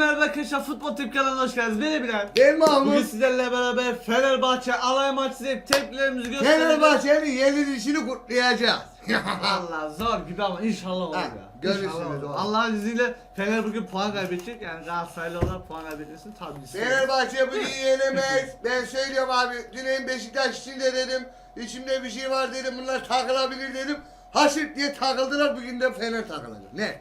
merhaba arkadaşlar futbol tip kanalına hoş geldiniz. Ben Bilal. Ben Bugün Mahmut. sizlerle beraber Fenerbahçe alay maçı tepkilerimizi göstereceğiz. Fenerbahçe'nin yenilişini kutlayacağız. Valla zor gibi ama inşallah olur Ha, ya. görürsünüz. Allah'ın izniyle Fener bugün puan kaybedecek. Yani Galatasaraylı olarak puan kaybetmesini tabii istiyorum. Fenerbahçe bugün yenemez. Ben söylüyorum abi. Dün Beşiktaş için de dedim. İçimde bir şey var dedim. Bunlar takılabilir dedim. Haşırt diye takıldılar. Bugün de Fener takılacak. Ne?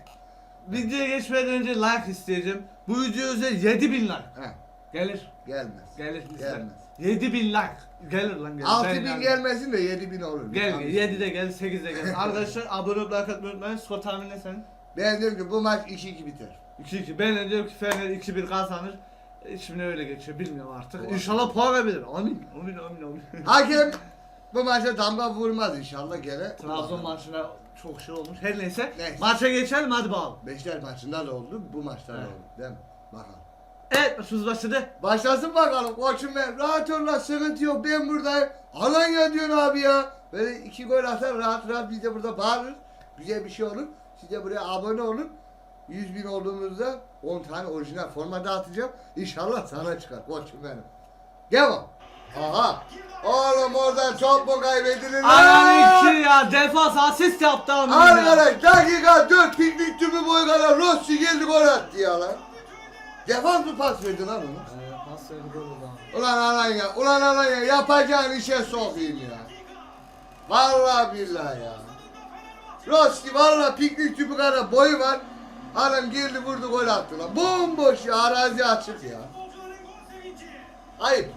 Videoya geçmeden önce like isteyeceğim. Bu video özel 7000 like. Heh, Gelir. gelmez. Gelir ister. Gelmez. 7000 like. Gelir lan gelir. 6000 Ben yani- gelmesin de 7000 olur. Gel Tamam. 7 de gel 8 de gel. Arkadaşlar abone olup like atmayı unutmayın. Skor tahmini ne senin? Ben diyorum ki bu maç 2-2 biter. 2-2. Ben de diyorum ki Fener 2-1 kazanır. E, Şimdi öyle geçiyor bilmiyorum artık. Doğru. İnşallah puan kaybeder. Amin. Amin amin amin. Hakem bu maça damga vurmaz inşallah gene. Trabzon maçına çok şey olmuş. Her neyse. Neyse. Maça geçelim hadi bakalım. Beşiktaş maçında da oldu. Bu maçta da Evet. oldu. Değil mi? Bakalım. Evet maçımız başladı. Başlasın bakalım koçum ben. Rahat ol lan sıkıntı yok ben buradayım. Alanya diyorsun abi ya. Böyle iki gol atar rahat rahat biz de burada bağırırız. Güzel bir şey olur. Siz de buraya abone olun. 100 bin olduğumuzda 10 tane orijinal forma dağıtacağım. İnşallah sana çıkar koçum benim. Devam. Aha. Oğlum oradan top mu kaybedilir lan? Ayağın iki ya defans asist yaptı ya. Arkadaş dakika 4 piknik tüpü boyu kadar Rossi geldi gol attı ya lan. Defans mı pas verdi lan onu? Ee, Pas verdi gol oldu ama. Ulan Alanya, ulan Alanya yapacağın işe sokayım ya. Vallahi billahi ya. Roski vallahi piknik tüpü kadar boyu var. Adam geldi vurdu gol attı lan. Bomboş ya arazi açık ya. Ayıp.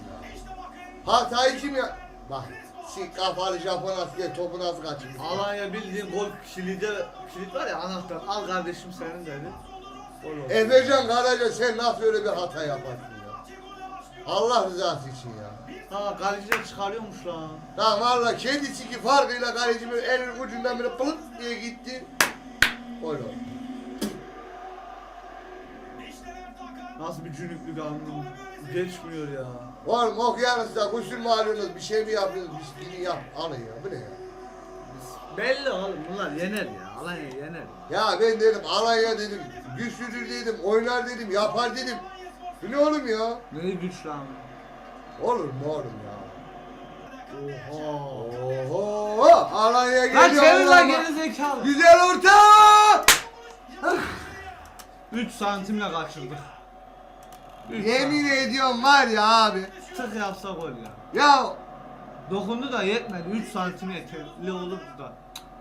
Hatayı kim ya? Bak si kafalı Japon asker topu nasıl kaçırdı? Alanya bildiğin gol kilidi kilit var ya anahtar. Al kardeşim senin dedi. Gol oldu. Efecan Karaca sen nasıl öyle bir hata yaparsın ya? Allah rızası için ya. Ha kaleciler çıkarıyormuş lan. Tamam valla kendisi ki farkıyla kalecimin elin ucundan böyle pılık diye gitti. Gol oldu. Nasıl bir cünüklük anladım. Geçmiyor ya. Oğlum okyanusta kusur mu alıyorsunuz bir şey mi yapıyorsunuz bir gidin yap alın ya bu ne ya? Belli oğlum bunlar yener ya. Alanya yener. Ya ben dedim Alanya dedim güçlüdür dedim oynar dedim yapar dedim. Bu ne oğlum ya? Ne güç lan. Olur mu oğlum ya? Oha. Oho Alanya Lan geliyor. çevir lan Allah'ıma. geri zekalı. Güzel orta. 3 santimle kaçırdık. Yemin ediyorum var ya abi. Tık yapsa gol ya. Ya Dokundu da yetmedi. 3 santim yeterli olurdu da.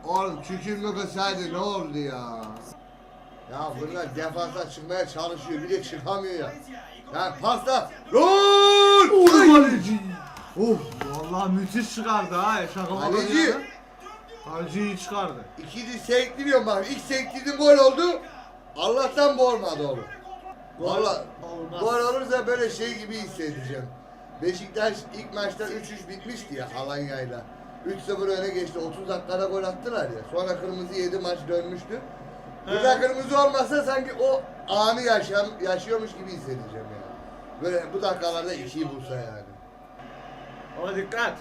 Oğlum tükürme kısaydı ne oldu ya? Ya bunlar defansa çıkmaya çalışıyor bir de çıkamıyor ya. Ya pasta Gol! kaleci. Of vallahi müthiş çıkardı ha. Şaka maka Kaleci. ya. Kaleci iyi çıkardı. İkinci sektiriyorum bak ilk sektirdim gol oldu. Allah'tan bu olmadı oğlum. Valla Olmaz. gol olursa böyle şey gibi hissedeceğim. Beşiktaş ilk maçta 3-3 bitmişti ya Alanya'yla. 3-0 öne geçti. 30 dakikada gol attılar ya. Sonra kırmızı yedi maç dönmüştü. Burada kırmızı olmasa sanki o anı yaşam, yaşıyormuş gibi hissedeceğim ya. Böyle bu dakikalarda ikiyi bulsa yani. Ama dikkat.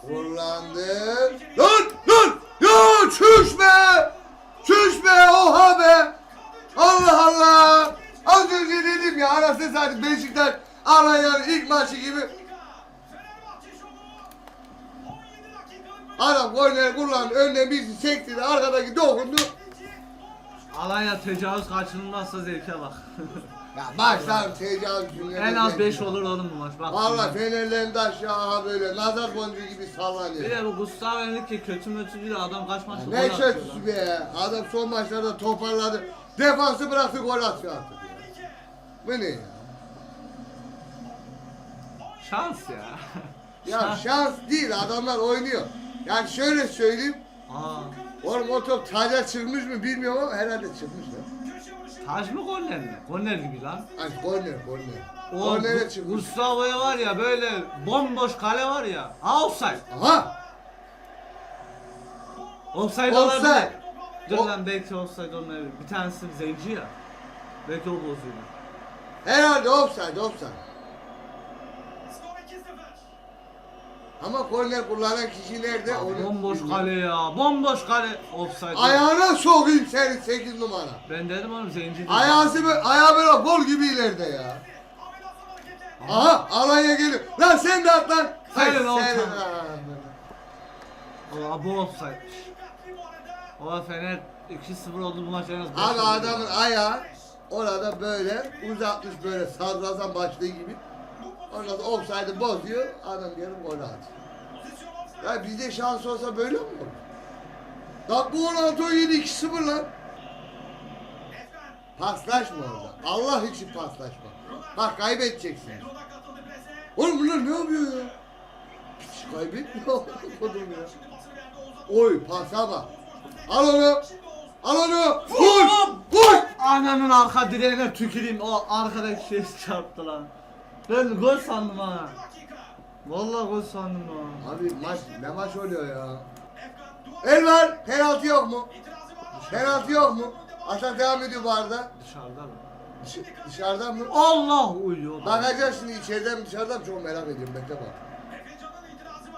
Kullandı. Lan lan ya çüş be. Çüş be oha be. Allah Allah. Az önce dedim ya arası zaten Beşiktaş Alanya'nın ilk maçı gibi. Adam golleri kullandı. Önüne bizi sektirdi. Arkadaki dokundu. Alanya tecavüz kaçınılmazsa zevke bak. Ya başlar tecavüz cümleleri. en az 5 bekliyor. olur oğlum bu maç. Bak. Valla Fenerlerin de aşağı böyle nazar boncuğu gibi sallanıyor. Bir de bu Gustav Enrique kötü mötü değil adam kaç maçta gol Ne atıyor kötüsü lan. be. Adam son maçlarda toparladı. Defansı bıraktı gol atıyor artık ya. Bu ne ya? Şans ya. Ya şans değil adamlar oynuyor. Yani şöyle söyleyeyim. Aa. Oğlum o top taca çıkmış mı bilmiyorum ama herhalde çıkmış ya. Taş mı korner mi? Korner gibi lan. Ay korner korner. O Kornere Gu- çıkmış. Gustavo'ya var ya böyle bomboş kale var ya. Ha offside. Aha! Offside Offside. olabilir. Dur O- lan belki offside olmayabilir. Bir tanesi zenci ya. Belki o bozuyor. Herhalde offside offside. Ama korner kullanan kişi nerede? Onu Bomboş kale ya. Bomboş kale. Offside. Ayağına sokayım seni 8 numara. Ben dedim oğlum zenci değil. Ayağısı böyle, ayağı böyle gol gibi ileride ya. Aha Alanya geliyor. Lan sen de at lan. Sen Hay de at senin lan. ağzını. Valla bu offside'miş. Valla Fener 2-0 oldu bu maç en az beş Abi oldu. adamın ayağı orada böyle uzatmış böyle sadrazam başlığı gibi. Ondan sonra offside'ı bozuyor. Adam gelip gol atıyor. Ya bizde şans olsa böyle mi olur? Bak bu 16 17 2-0 lan. Paslaşma orada. Allah için paslaşma. Bak kaybedeceksin. Oğlum bunlar ne yapıyor ya? Hiç kaybetmiyor. Kodum ya. Oy pasa bak. Al onu. Al onu. Vur. Vur. Ananın arka direğine tüküreyim. O arkadaki şey çarptı lan. Ben gol sandım ha. Vallahi gol sandım ha. Abi maç ne maç oluyor ya? El var. Penaltı yok mu? Penaltı yok mu? Atak devam ediyor bu arada. Dışarıda mı? Dış- dışarıdan mı? Allah uyuyor. Bakacağız şimdi içeriden mi dışarıdan mı çok merak ediyorum. Bekle bak.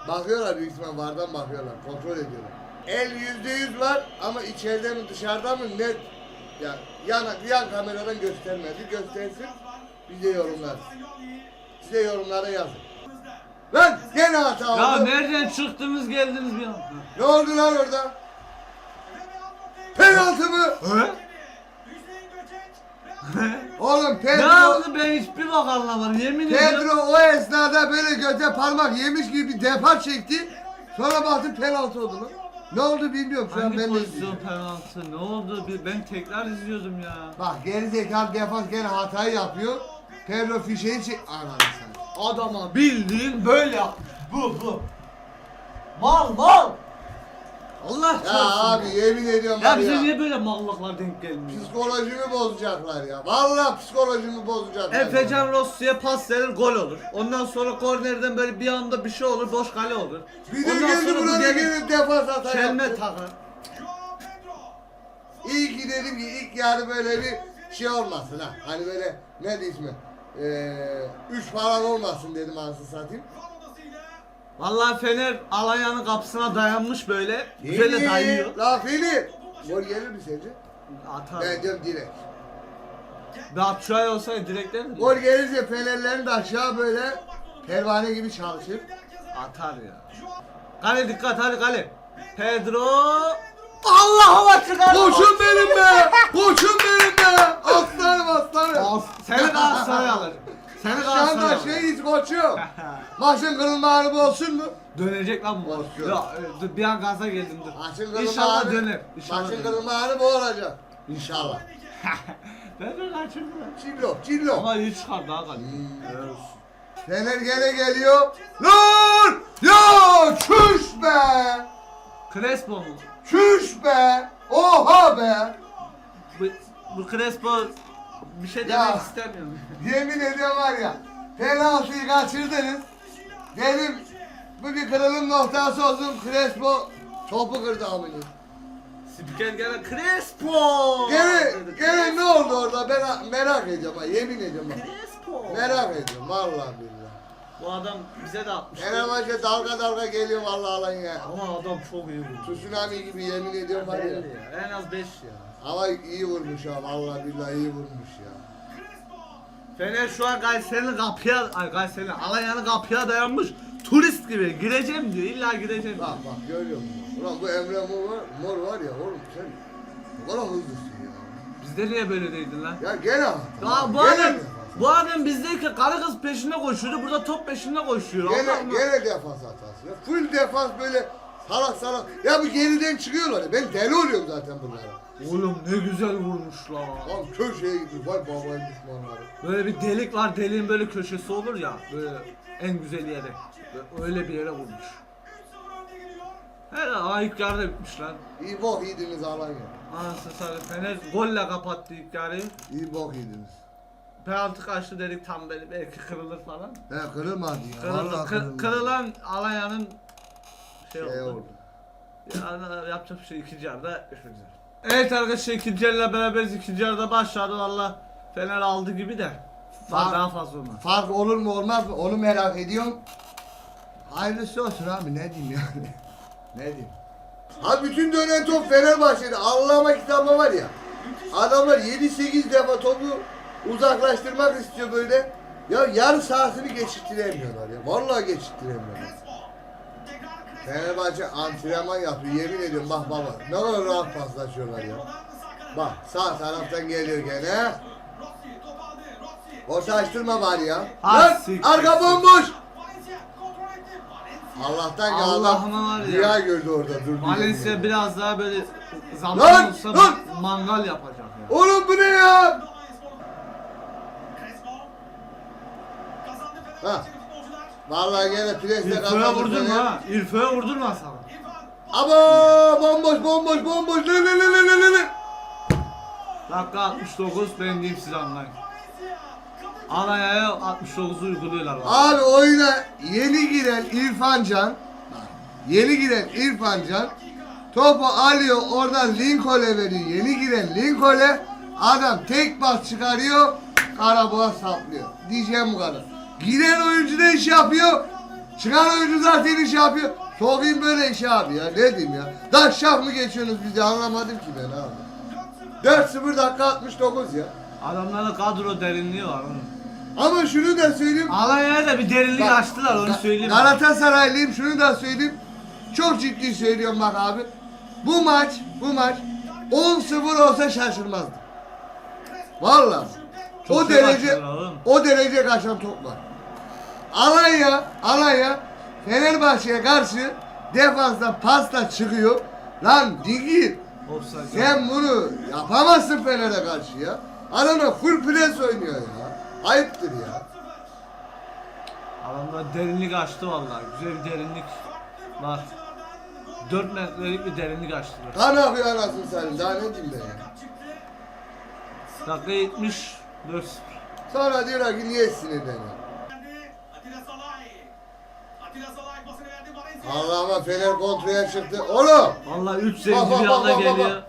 Bakıyorlar büyük ihtimal vardan bakıyorlar. Kontrol ediyorlar. El yüzde yüz var ama içeride mi dışarıda mı net. Ya yan, yan kameradan göstermedi. Göstersin. Biz de yorumlarız. Siz de yorumlara yazın. Lan gene hata oldu. Ya nereden çıktınız geldiniz bir an? Ne oldu lan orada? Penaltı mı? He? Oğlum Ne Pedro, yaptı ben hiçbir bak anlamadım yemin ediyorum. Pedro o esnada böyle göze parmak yemiş gibi bir depar çekti. Sonra baktım penaltı oldu lan. Ne oldu bilmiyorum şu an Hangi ben de pozisyon izliyorum. penaltı ne oldu Bir- ben tekrar izliyordum ya. Bak geri zekalı defans gene hatayı yapıyor. Pedro fişeyi çek... Ananı sen. Adama bildiğin böyle yapmış. Bu bu. Mal mal. Allah Ya çarpsın. abi yemin ediyorum Ya var bize ya. niye böyle mallıklar denk gelmiyor? Psikolojimi bozacaklar ya. Vallahi psikolojimi bozacaklar. ya. Efecan Rossi'ye pas verir gol olur. Ondan sonra kornerden böyle bir anda bir şey olur boş kale olur. Bir de Ondan geldi sonra bu burada gelir, gene defans hata Çelme yaptı. takar. İyi ki dedim ki ilk yarı böyle bir şey olmasın ha. Hani böyle ne de ismi? Ee, üç falan olmasın dedim anasını satayım. Vallahi Fener Alanya'nın kapısına dayanmış böyle. Güzel de dayıyor. La Fili. Gol gelir mi sence? Atar. Ben diyorum direkt. Atşuay olsaydı direkler mi? Gol gelirse Fenerlerin de aşağı böyle pervane gibi çalışır. Atar ya. Kale dikkat hadi kale. Pedro. Allah'a çıkar. Koçum benim be! Koçum benim Aslanım aslanım. Seni Galatasaray alır. Seni Şu Galatasaray anda alır. şeyiz koçum. Maçın kırılma harbi olsun mu? Dönecek lan bu. Olsun. Ya e, dur bir an gaza geldim dur. Maçın kırılma İnşallah harbi- döner. İnşallah Maçın döner. kırılma harbi olacak. İnşallah. Ben de kaçırdım. Cillo, cillo. Ama iyi çıkar daha kale. Hmm. Fener gene geliyor. Lan! Ya çüş be! Crespo mu? Çüş be! Oha be! Bu, bu Crespo bir şey Ya. demek istemiyorum. Yemin ediyorum var ya. Penaltıyı kaçırdınız. Dedim bu bir kırılım noktası olsun. Crespo topu kırdı amını. Spiker gene Crespo. Gene, dedi. gene ne oldu orada ben merak ediyorum ha yemin ediyorum bak. Crespo. Merak ediyorum vallahi billahi. Bu adam bize de atmış. Fenerbahçe dalga dalga geliyor vallahi Alanya. Ama adam çok iyi vurdu. Tsunami gibi yemin ediyorum var ya. Belli ya. En az 5 ya. Ama iyi vurmuş ha vallahi billahi iyi vurmuş ya. Fener şu an Kayseri'nin kapıya, ay Kayseri'nin Alanya'nın kapıya dayanmış. Turist gibi gireceğim diyor. İlla gireceğim. Bak bak görüyor musun? Ulan bu Emre Mor var, Mor var ya oğlum sen ne kadar hızlısın ya. Bizde niye böyle değildin lan? Ya gene hata. Ya bu adam, bu adam bizdeyken karı kız peşinde koşuyordu. Burada top peşinde koşuyor. Gene, gene defans hatası. Ya. Full defans böyle salak salak. Ya bu geriden çıkıyorlar ya. Ben deli oluyorum zaten bunlara. Oğlum ne güzel vurmuş lan. Lan köşeye gidiyor. Vay babayın düşmanları. Böyle bir delik var. Deliğin böyle köşesi olur ya. Böyle en güzel yere. Böyle öyle bir yere vurmuş. Her aa ilk yarıda bitmiş lan. İyi bok yediniz Alanya. Anasını satayım. Fener golle kapattı ilk yarıyı. İyi bok yediniz. Penaltı kaçtı dedik tam böyle belki kırılır falan. He kırılmadı ya. Kırıldı. Vallahi kırılmadı. kırılan Alanya'nın şey, Şey oldu. oldu. Yani yapacak bir şey ikinci yarıda üzere. Evet arkadaşlar ikinci yarıyla beraberiz. İkinci yarıda başladı valla. Fener aldı gibi de. Var. daha fazla olmaz. Fark olur mu olmaz mı onu merak ediyorum. Hayırlısı olsun abi ne diyeyim yani. ne diyeyim. Abi bütün dönen top Fenerbahçe'de. Allah'ıma kitabıma var ya. Adamlar 7-8 defa topu uzaklaştırmak istiyor böyle. Ya yarı sahasını geçirtiremiyorlar ya. Vallahi geçirtiremiyorlar. Fenerbahçe antrenman yapıyor. Yemin ediyorum bak baba. Ne kadar rahat paslaşıyorlar ya. Bak sağ taraftan geliyor gene. Orta açtırma bari ya. Lan arka bomboş. Allah'tan var Allah ya. rüya gördü orada durdu. Valencia biraz daha böyle zaman Lan, olsa lan! mangal yapacak ya. Oğlum bu ne ya? Ha. Vallahi gene presle İrfa'ya kazandı vurdurma Fener. ha. İrfa'ya vurdurma sana. Aba bomboş bomboş bomboş. Le le le le le le. Dakika 69 ben diyeyim size anlayın. Alanya'ya 69'u uyguluyorlar. bak. Abi oyuna yeni giren İrfan Can Yeni giren İrfan Can Topu alıyor oradan Lincoln'e veriyor Yeni giren Lincoln'e Adam tek bas çıkarıyor Karaboğa saplıyor Diyeceğim bu kadar Giren oyuncu da iş yapıyor Çıkan oyuncu zaten iş yapıyor Sokayım böyle işi abi ya ne diyeyim ya Daş şaf mı geçiyorsunuz bizi anlamadım ki ben abi 4-0 dakika 69 ya Adamlarda kadro derinliği var onun. Ama şunu da söyleyeyim Alanya'ya da bir derinlik Bak, açtılar onu söyleyeyim. Galatasaraylıyım şunu da söyleyeyim. Çok ciddi söylüyorum bak abi. Bu maç, bu maç 10-0 olsa şaşırmazdım. Vallahi. Çok o derece oğlum. o derece kaçan top var. Alanya, Alanya Fenerbahçe'ye karşı defanstan pasta çıkıyor. Lan Digi sen bunu yapamazsın Fener'e karşı ya. Adamlar full press oynuyor ya. Ayıptır ya. Adamlar derinlik açtı vallahi. Güzel bir derinlik var. 4 metrelik bir derinlik açtılar. Kan akıyor anasını satayım. Daha ne diyeyim ben ya. Dakika 70 4 Sonra diyorlar ki niye sinirleniyor? Allah'ıma Fener kontrole çıktı. Oğlum Vallahi 3 Bak, bak, bir bak, anda bak, bak, geliyor.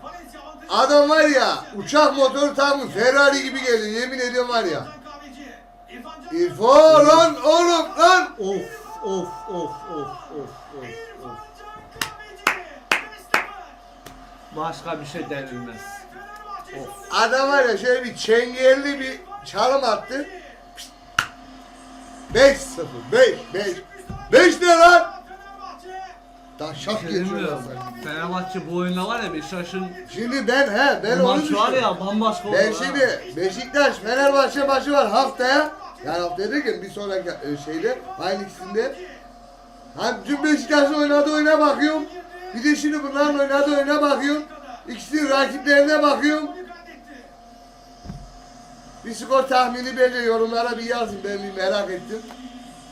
adam var ya uçak motoru tam Ferrari gibi geliyor. Yemin ediyorum var ya. İrfan lan oğlum lan. Of of of of of of of. Başka bir şey denilmez. Of. Adam var ya şöyle bir çengelli bir çalım attı. 5-0 5 5 5 ne lan? Taşak geçiyor Bilmiyorum. lan. Fenerbahçe bu oyunda var ya Beşiktaş'ın Şimdi ben he ben onu maç var düşünüyorum. ya bambaşka oldu Ben ha. şimdi Beşiktaş Fenerbahçe maçı var haftaya. Yani haftaya derken bir sonraki e, şeyde aynı ikisinde. Hem dün Beşiktaş'ın oynadığı oyuna bakıyorum. Bir de şimdi bunların oynadığı oyuna bakıyorum. İkisinin rakiplerine bakıyorum. Bir skor tahmini belli yorumlara bir yazın ben bir merak ettim.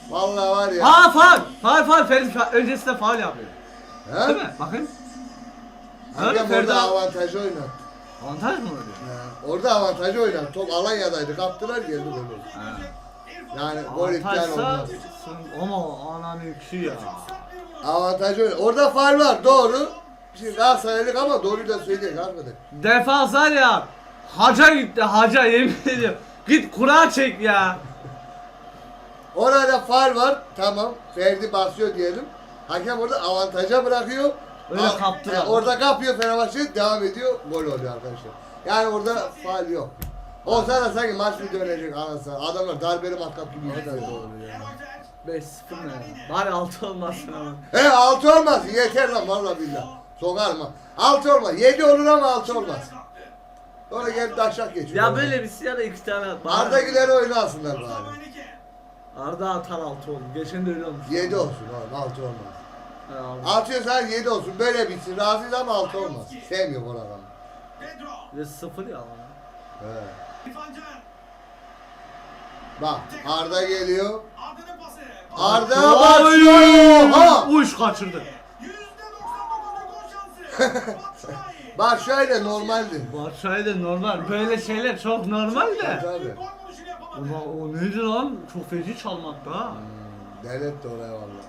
Vallahi var ya. Ha faul. Faul faul Ferit fa- öncesinde faul yapıyor. He? Değil mi? Bakın. Hakem Ferdi orada abi- avantajı oynattı. Avantaj mı oluyor? He, Orada avantajı oynattı. Top Alanya'daydı. Kaptılar geldi gol oldu. Yani gol iptal Avantajsa sen- ama ananın ikisi ya. Avantajı öyle. Orada faul var doğru. Şimdi Galatasaraylık ama doğruyu da söyleyecek arkadaş. Defans var ya. Haca gitti haca yemin ediyorum. Git kura çek ya. Orada faul var. Tamam. Ferdi basıyor diyelim. Hakem orada avantaja bırakıyor. Öyle Al- kaptılar. e, orada kapıyor Fenerbahçe devam ediyor. Gol oluyor arkadaşlar. Yani orada faul yok. Olsa da sanki maç bir dönecek anasını. Adamlar darbeli matkap gibi işler oluyor. 5-0 ne ya? Bari 6 olmasın ama. He 6 olmaz. Yeter lan valla billah. Sokar mı? 6 olmaz. 7 olur ama 6 olmaz. Sonra gelip taşak geçiyor. Ya böyle bir ya da iki tane at. Bari- Arda Güler'i oynasınlar bari. Arda atar 6 oldu. Geçen de öyle olmuş. 7 olsun oğlum 6 olmaz. Atıyorsan 7 olsun böyle bitsin. Razıyız ama 6 olmaz. Sevmiyor bu adamı. Ve 0 ya. He. Bak Arda geliyor. Arda başlıyor. Ha! Uş kaçırdı. Bak şöyle normaldi. Barçay da normal. Böyle şeyler çok normal de. Tabii. Ulan o neydi lan? Çok feci çalmaktı ha. Hmm, Devlet de oraya valla.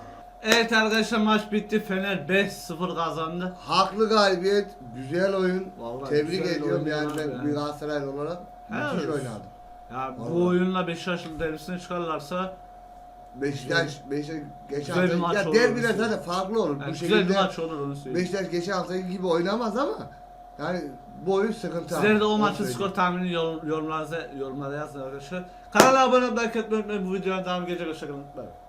Evet arkadaşlar maç bitti. Fener 5-0 kazandı. Haklı galibiyet, güzel oyun. Vallahi Tebrik güzel ediyorum oyun yani abi ben yani. bir Galatasaraylı olarak müthiş Evet. oynadı. Ya bu Vallahi. oyunla Beşiktaş'ın derbisine çıkarlarsa Beşiktaş, Beşiktaş geçen Güzel bir hafta, maç ya olur derbiler zaten farklı olur. Yani Bu güzel bir şekilde maç olur onu söyleyeyim. Beşiktaş geçen haftaki gibi oynamaz ama yani bu oyun sıkıntı. Sizler de o Onu maçın söyleyeyim. skor tahmini yorum, yorumlarınıza, yorumlara yazın arkadaşlar. Kanala abone olmayı, like etmeyi unutmayın. Bu videoya devam gelecek. Hoşçakalın. Bye.